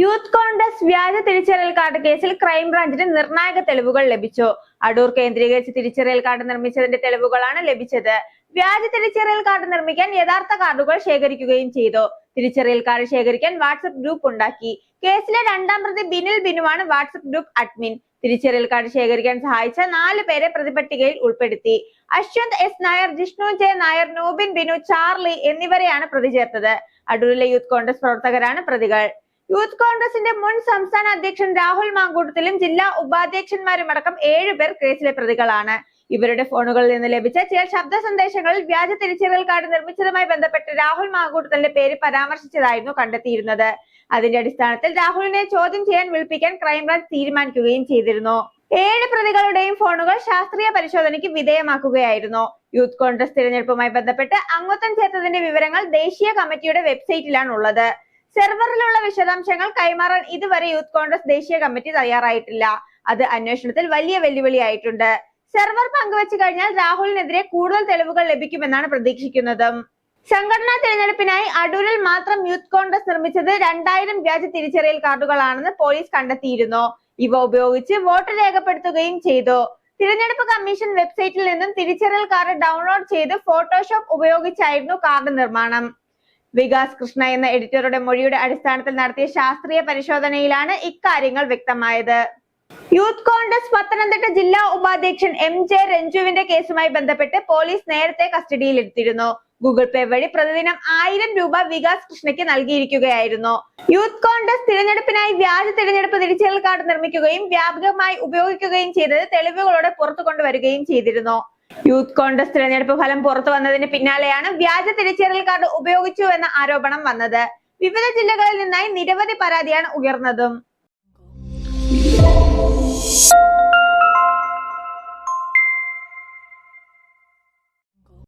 Youth Congress വ്യാജ തിരിച്ചറിയൽ card കേസിൽ ക്രൈംബ്രാഞ്ചിന് നിർണായക തെളിവുകൾ ലഭിച്ചു. അടൂർ കേന്ദ്രീകരിച്ച് തിരിച്ചറിയൽ കാർഡ് നിർമ്മിച്ചതിന്റെ തെളിവുകളാണ് ലഭിച്ചത്. വ്യാജ തിരിച്ചറിയൽ കാർഡ് നിർമ്മിക്കാൻ യഥാർത്ഥ കാർഡുകൾ ശേഖരിക്കുകയും ചെയ്തു. തിരിച്ചറിയൽ കാർഡ് ശേഖരിക്കാൻ വാട്സപ്പ് ഗ്രൂപ്പ് ഉണ്ടാക്കി. കേസിലെ രണ്ടാം പ്രതി ബിനിൽ ബിനുവാണ് വാട്സപ്പ് ഗ്രൂപ്പ് അഡ്മിൻ. തിരിച്ചറിയൽ കാർഡ് ശേഖരിക്കാൻ സഹായിച്ച നാല് പേരെ പ്രതിപട്ടികയിൽ ഉൾപ്പെടുത്തി. Ashwanth S Nair Jishnu J Nair Nobin Binu Charlie എന്നിവരെയാണ് പ്രതി ചേർത്തത്. അടൂരിലെ യൂത്ത് കോൺഗ്രസ് പ്രവർത്തകരാണ് പ്രതികൾ. യൂത്ത് കോൺഗ്രസിന്റെ മുൻ സംസ്ഥാന അധ്യക്ഷൻ രാഹുൽ മാങ്കൂട്ടത്തിലും ജില്ലാ ഉപാധ്യക്ഷന്മാരുമടക്കം ഏഴുപേർ കേസിലെ പ്രതികളാണ്. ഇവരുടെ ഫോണുകളിൽ നിന്ന് ലഭിച്ച ചില ശബ്ദ സന്ദേശങ്ങളിൽ വ്യാജ തിരിച്ചറിയൽ കാർഡ് നിർമ്മിച്ചതുമായി ബന്ധപ്പെട്ട് രാഹുൽ മാങ്കൂട്ടത്തിന്റെ പേര് പരാമർശിച്ചതായിരുന്നു കണ്ടെത്തിയിരുന്നത്. അതിന്റെ അടിസ്ഥാനത്തിൽ രാഹുലിനെ ചോദ്യം ചെയ്യാൻ വിളിപ്പിക്കാൻ ക്രൈംബ്രാഞ്ച് തീരുമാനിക്കുകയും ചെയ്തിരുന്നു. ഏഴ് പ്രതികളുടെയും ഫോണുകൾ ശാസ്ത്രീയ പരിശോധനയ്ക്ക് വിധേയമാക്കുകയായിരുന്നു. യൂത്ത് കോൺഗ്രസ് തിരഞ്ഞെടുപ്പുമായി ബന്ധപ്പെട്ട് അംഗത്വം ചേർത്തതിന്റെ വിവരങ്ങൾ ദേശീയ കമ്മിറ്റിയുടെ വെബ്സൈറ്റിലാണ് ഉള്ളത് സെർവറിലുള്ള വിശദാംശങ്ങൾ കൈമാറാൻ ഇതുവരെ യൂത്ത് കോൺഗ്രസ് ദേശീയ കമ്മിറ്റി തയ്യാറായിട്ടില്ല. അത് അന്വേഷണത്തിൽ വലിയ വെല്ലുവിളിയായിട്ടുണ്ട്. സെർവർ പങ്കുവച്ചു കഴിഞ്ഞാൽ രാഹുലിനെതിരെ കൂടുതൽ തെളിവുകൾ ലഭിക്കുമെന്നാണ് പ്രതീക്ഷിക്കുന്നതും. സംഘടനാ തിരഞ്ഞെടുപ്പിനായി അടൂരിൽ മാത്രം യൂത്ത് കോൺഗ്രസ് നിർമ്മിച്ചത് രണ്ടായിരം വ്യാജ തിരിച്ചറിയൽ കാർഡുകളാണെന്ന് പോലീസ് കണ്ടെത്തിയിരുന്നു. ഇവ ഉപയോഗിച്ച് വോട്ട് രേഖപ്പെടുത്തുകയും ചെയ്തു. തിരഞ്ഞെടുപ്പ് കമ്മീഷൻ വെബ്സൈറ്റിൽ നിന്നും തിരിച്ചറിയൽ കാർഡ് ഡൗൺലോഡ് ചെയ്ത് ഫോട്ടോഷോപ്പ് ഉപയോഗിച്ചായിരുന്നു കാർഡ് നിർമ്മാണം. വികാസ് കൃഷ്ണ എന്ന എഡിറ്ററുടെ മൊഴിയുടെ അടിസ്ഥാനത്തിൽ നടത്തിയ ശാസ്ത്രീയ പരിശോധനയിലാണ് ഇക്കാര്യങ്ങൾ വ്യക്തമായത്. യൂത്ത് കോൺഗ്രസ് പത്തനംതിട്ട ജില്ലാ ഉപാധ്യക്ഷൻ എം ജെ രഞ്ജുവിന്റെ കേസുമായി ബന്ധപ്പെട്ട് പോലീസ് നേരത്തെ കസ്റ്റഡിയിലെടുത്തിരുന്നു. ഗൂഗിൾ പേ വഴി പ്രതിദിനം ആയിരം രൂപ വികാസ് കൃഷ്ണയ്ക്ക് നൽകിയിരിക്കുകയായിരുന്നു. യൂത്ത് കോൺഗ്രസ് തിരഞ്ഞെടുപ്പിനായി വ്യാജ തിരഞ്ഞെടുപ്പ് തിരിച്ചറിയൽ കാർഡ് നിർമ്മിക്കുകയും വ്യാപകമായി ഉപയോഗിക്കുകയും ചെയ്തത് തെളിവുകളോടെ പുറത്തു കൊണ്ടുവരികയും ചെയ്തിരുന്നു. യൂത്ത് കോൺഗ്രസ് തിരഞ്ഞെടുപ്പ് ഫലം പുറത്തു വന്നതിന് പിന്നാലെയാണ് വ്യാജ തിരിച്ചറിയൽ കാർഡ് ഉപയോഗിച്ചു എന്ന ആരോപണം വന്നത്. വിവിധ ജില്ലകളിൽ നിന്നായി നിരവധി പരാതിയാണ് ഉയർന്നതും.